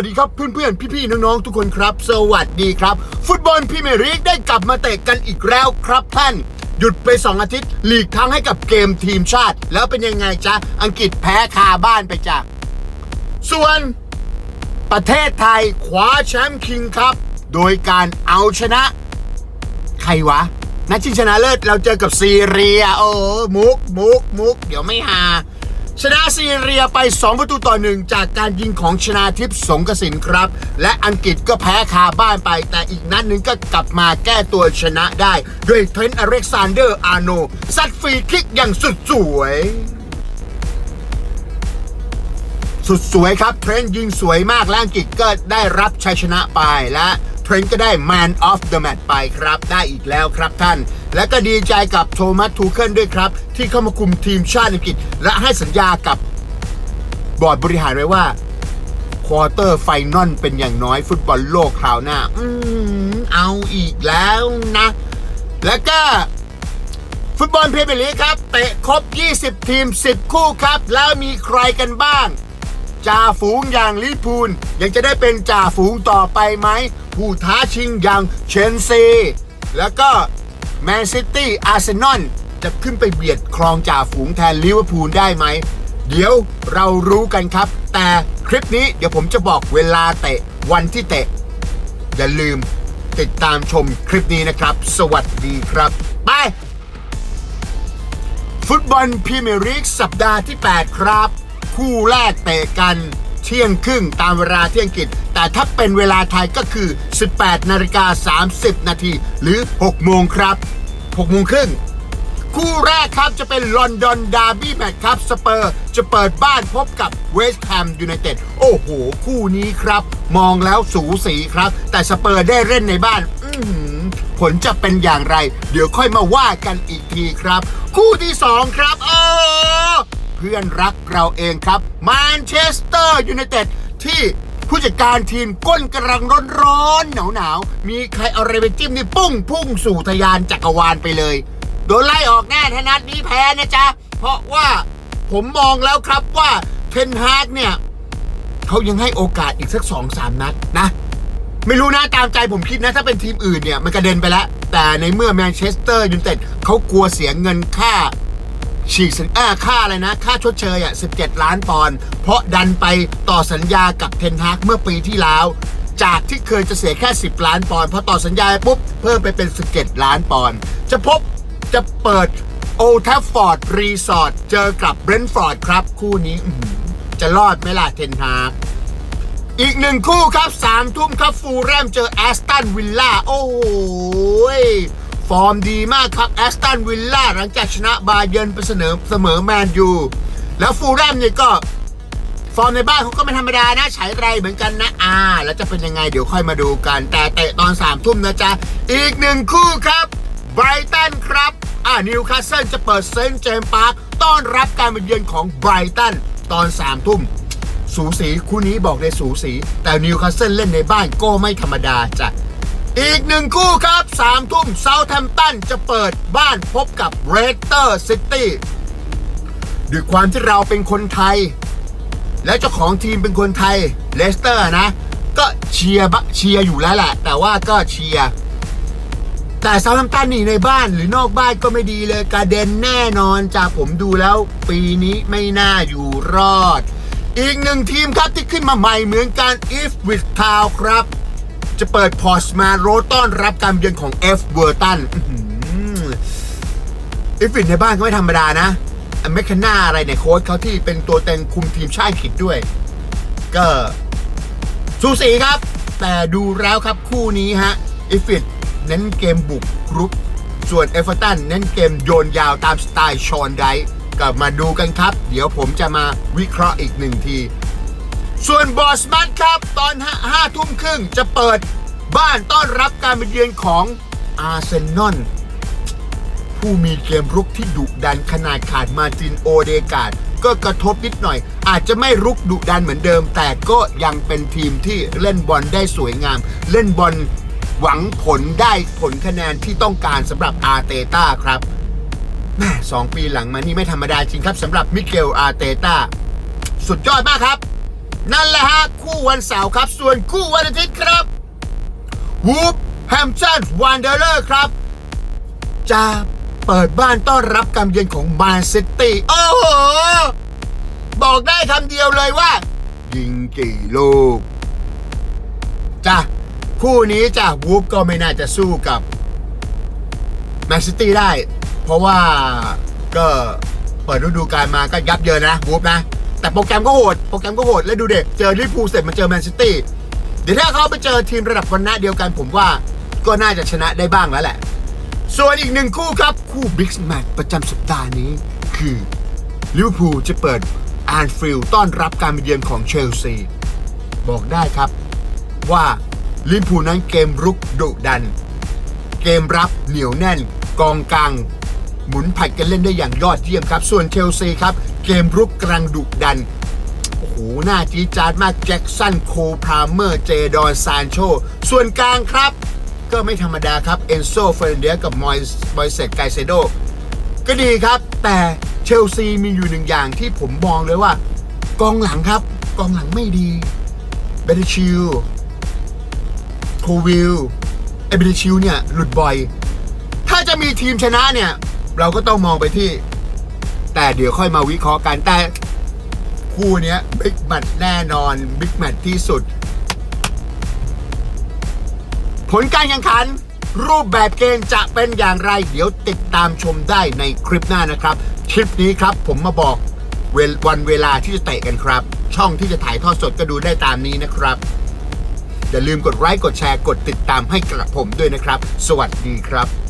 วัสดีครับเพื่อนๆ พี่ๆ น้องๆ ทุกคนครับ สวัสดีครับ ฟุตบอลพรีเมียร์ลีกได้กลับมาเตะกันอีกแล้วครับท่าน หยุดไป 2 อาทิตย์หลีกทางให้กับเกมทีมชาติ แล้วเป็นยังไงจ๊ะ อังกฤษแพ้คาบ้านไปจ้ะส่วนประเทศไทยคว้าแชมป์คิงครับ โดยการเอาชนะ ใครวะ นัดชิงชนะเลิศเราเจอกับซีเรีย โอ้มุกมุกมุกเดี๋ยวไม่หา ชนะซีเรียไป 2 ประตูต่อหนึ่งจากการยิงของชนาทิพย์สงกสินครับ และอังกฤษก็แพ้คาบ้านไป แต่อีกนัดหนึ่งก็กลับมาแก้ตัวชนะได้ด้วยเทรนต์อเล็กซานเดอร์อาโนซัดฟรีคิกอย่างสุดสวย สุดสวยครับ เทรนต์ยิงสวยมากและอังกฤษก็ได้รับชัยชนะไปและเทรนต์ก็ได้ Man of the Match ไปครับ ได้อีกแล้วครับท่าน และก็ดีใจกับโทมัสทูเคิลด้วยครับ ที่เข้ามาคุมทีมชาติอังกฤษ และให้สัญญากับบอร์ดบริหารไว้ว่าควอเตอร์ไฟนอลเป็นอย่างน้อยฟุตบอลโลกคราวหน้า อืมเอาอีกแล้วนะ แล้วก็ฟุตบอลพเมียร์ลีครับเตะครบ 20 ทีม 10 คู่ครับ แล้วมีใครกันบ้าง จ่าฝูงอย่างลิพูล ยังจะได้เป็นจ่าฝูงต่อไปไหม ผู้ท้าชิงอย่างเชนซี แล้วก็ แมนซิตี้อาร์เซนอลจะขึ้นไปเบียดครองจ่าฝูงแทนลิเวอร์พูลได้ไหม เดี๋ยวเรารู้กันครับ แต่คลิปนี้เดี๋ยวผมจะบอกเวลาเตะวันที่เตะ อย่าลืมติดตามชมคลิปนี้นะครับ สวัสดีครับ ไป ฟุตบอลพรีเมียร์ลีกสัปดาห์ที่ 8 ครับ คู่แรกเตะกัน ที่ยงครึ่งตามเวลาที่อังกฤษ แต่ถ้าเป็นเวลาไทยก็คือ 18 นาฬิกา 30 นาทีหรือ 6 โมงครับ 6 โมงครึ่งคู่แรกครับจะเป็นลอนดอนดาร์บี้แมตช์ครับ สเปอร์จะเปิดบ้านพบกับเวสต์แฮมยูไนเต็ดโอ้โห คู่นี้ครับ มองแล้วสูสีครับ แต่สเปอร์ได้เล่นในบ้าน อื้อหือผลจะเป็นอย่างไร เดี๋ยวค่อยมาว่ากันอีกทีครับ คู่ที่ 2 ครับโอ้ เพื่อนรักเราเองครับแมนเชสเตอร์ยูไนเต็ดที่ผู้จัดการทีมก้นกำลังร้อนๆหนาวๆ มีใครเอาอะไรไปจิ้มนี่ปุ้งพุ่งสู่ทะยานจักรวาลไปเลย โดนไล่ออกแน่ถ้านัดนี้แพ้นะจ๊ะ เพราะว่าผมมองแล้วครับว่าเทนฮากเนี่ยเขายังให้โอกาสอีกสักสองสามนัดนะ ไม่รู้นะตามใจผมคิดนะ ถ้าเป็นทีมอื่นเนี่ย มันกระเด็นไปแล้ว แต่ในเมื่อแมนเชสเตอร์ยูไนเต็ดเขากลัวเสียเงินค่า ฉีกสัญญาค่าอะไรนะ ค่าชดเชยอะ17 ล้านปอนด์เพราะดันไปต่อสัญญากับเทนฮากเมื่อปีที่แล้วจากที่เคยจะเสียแค่ 10 ล้านปอนด์พอต่อสัญญาปุ๊บ เพิ่มไปเป็น 17 ล้านปอนด์จะพบจะเปิดโอทัฟฟอร์ดรีสอร์ทเจอกับเบรนท์ฟอร์ดครับ คู่นี้จะรอดไหมล่ะเทนฮากอีกหนึ่งคู่ครับสามทุ่มครับฟูลแรมเจอแอสตันวิลล่าโอ้โหย ฟอร์มดีมากครับแอสตันวิลล่าหลังจากชนะบาเยินไปเสนอเสมอแมนยูแล้วฟูลแรมเนี่ยก็ ฟอร์มในบ้านเขาก็ไม่ธรรมดานะฉายไรเหมือนกันนะอ่า แล้วจะเป็นยังไงเดี๋ยวค่อยมาดูกัน แต่เตะตอนสามทุ่มนะจ๊ะ อีกหนึ่งคู่ครับไบรตันครับอ่านิวคาสเซิลจะเปิดเซนต์เจมส์พาร์คต้อนรับการมาเยือนของไบรตันตอนสามทุ่มสูสีคู่นี้บอกเลยสูสี แต่นิวคาสเซิลเล่นในบ้านก็ไม่ธรรมดาจ้ะ อีกหนึ่งคู่ครับสามทุ่มเซาแทมป์ตันจะเปิดบ้านพบกับเรสเตอร์ซิตี้ด้วยความที่เราเป็นคนไทย และเจ้าของทีมเป็นคนไทยเลสเตอร์นะ ก็เชียร์บะเชียร์อยู่แล้วแหละ แต่ว่าก็เชียร์แต่เซาท์แฮมป์ตันนี่ในบ้านหรือนอกบ้านก็ไม่ดีเลยกระเด็นแน่นอนจากผมดูแล้ว ปีนี้ไม่น่าอยู่รอด อีกหนึ่งทีมครับที่ขึ้นมาใหม่เหมือนกัน If with Town ครับ จะเปิดพอร์สมาโรต้อนรับการเยือนของ F เวอร์ตันอีฟิตในบ้านก็ไม่ธรรมดานะอเมคาน่าอะไรเนี่ยโค้ชเขาที่เป็นตัวเต็งคุมทีมชาติอังกฤษด้วย ก็สูสีครับ แต่ดูแล้วครับคู่นี้ฮะอีฟิตเน้นเกมบุกรุกส่วนเอฟเวอร์ตันเน้นเกมโยนยาวตามสไตล์ชอนไดกลับมาดูกันครับ เดี๋ยวผมจะมาวิเคราะห์อีกหนึ่งที ส่วนบอสมัตครับ ตอนห้าทุ่มครึ่งจะเปิดบ้านต้อนรับการมาเยือนของอาร์เซนอลผู้มีเกมรุกที่ดุดันขนาดขาดมาร์ตินโอเดกาดก็กระทบนิดหน่อย อาจจะไม่รุกดุดันเหมือนเดิม แต่ก็ยังเป็นทีมที่เล่นบอลได้สวยงาม เล่นบอลหวังผลได้ผลคะแนนที่ต้องการสำหรับอาร์เตต้าครับแม่สองปีหลังมานี่ไม่ธรรมดาจริงครับสำหรับมิเกลอาร์เตต้าสุดยอดมากครับ นั่นแหละฮะ คู่วันเสาร์ครับ ส่วนคู่วันอาทิตย์ครับวูฟแฮมชันวันเดอร์ครับ จะเปิดบ้านต้อนรับการเยือนของมานซิตี้โอ้โห บอกได้คำเดียวเลยว่า ยิงกี่ลูกจ้ะคู่นี้จ้ะวูฟก็ไม่น่าจะสู้กับแมนซิตี้ได้ เพราะว่าก็เปิดฤดูกาลมาก็ยับเยินนะวูฟนะ แต่โปรแกรมก็โหด โปรแกรมก็โหด แล้วดูเด็กเจอลิเวอร์พูลเสร็จมาเจอแมนซิตี้ เดี๋ยวถ้าเขาไปเจอทีมระดับวันนะเดียวกันผมว่าก็น่าจะชนะได้บ้างแล้วแหละ ส่วนอีกหนึ่งคู่ครับ คู่บิ๊กแมตช์ประจำสัปดาห์นี้ คือลิเวอร์พูลจะเปิดแอนฟิลต้อนรับการมาเยือนของเชลซี บอกได้ครับว่าลิเวอร์พูลนั้นเกมรุกดุดัน เกมรับเหนียวแน่น กองกลางหมุนผัดกันเล่นได้อย่างยอดเยี่ยมครับ ส่วนเชลซีครับ เกมรุกกลังดุดัน โอ้โห หน้าจีจาดมากแจ็คสันโคพาเมอร์ เจดอนซานโช ส่วนกลางครับ ก็ไม่ธรรมดาครับ เอนโซเฟรนเดียกับมอยมอยเซตไกเซโด ก็ดีครับ แต่เชลซีมีอยู่หนึ่งอย่างที่ผมมองเลยว่า กองหลังครับ กองหลังไม่ดีเบเดชิลโควิลเอเบเดชิลเนี่ยหลุดบ่อย ถ้าจะมีทีมชนะเนี่ย เราก็ต้องมองไปที่ แต่เดี๋ยวค่อยมาวิเคราะห์กัน แต่คู่นี้บิ๊กแมตช์แน่นอนบิ๊กแมตช์ที่สุด ผลการแข่งขัน รูปแบบเกมจะเป็นอย่างไร เดี๋ยวติดตามชมได้ในคลิปหน้านะครับ คลิปนี้ครับผมมาบอกว,วันเวลาที่จะเตะกันครับ ช่องที่จะถ่ายทอดสดก็ดูได้ตามนี้นะครับ อย่าลืมกดไลค์กดแชร์กดติดตามให้กระผมด้วยนะครับ สวัสดีครับ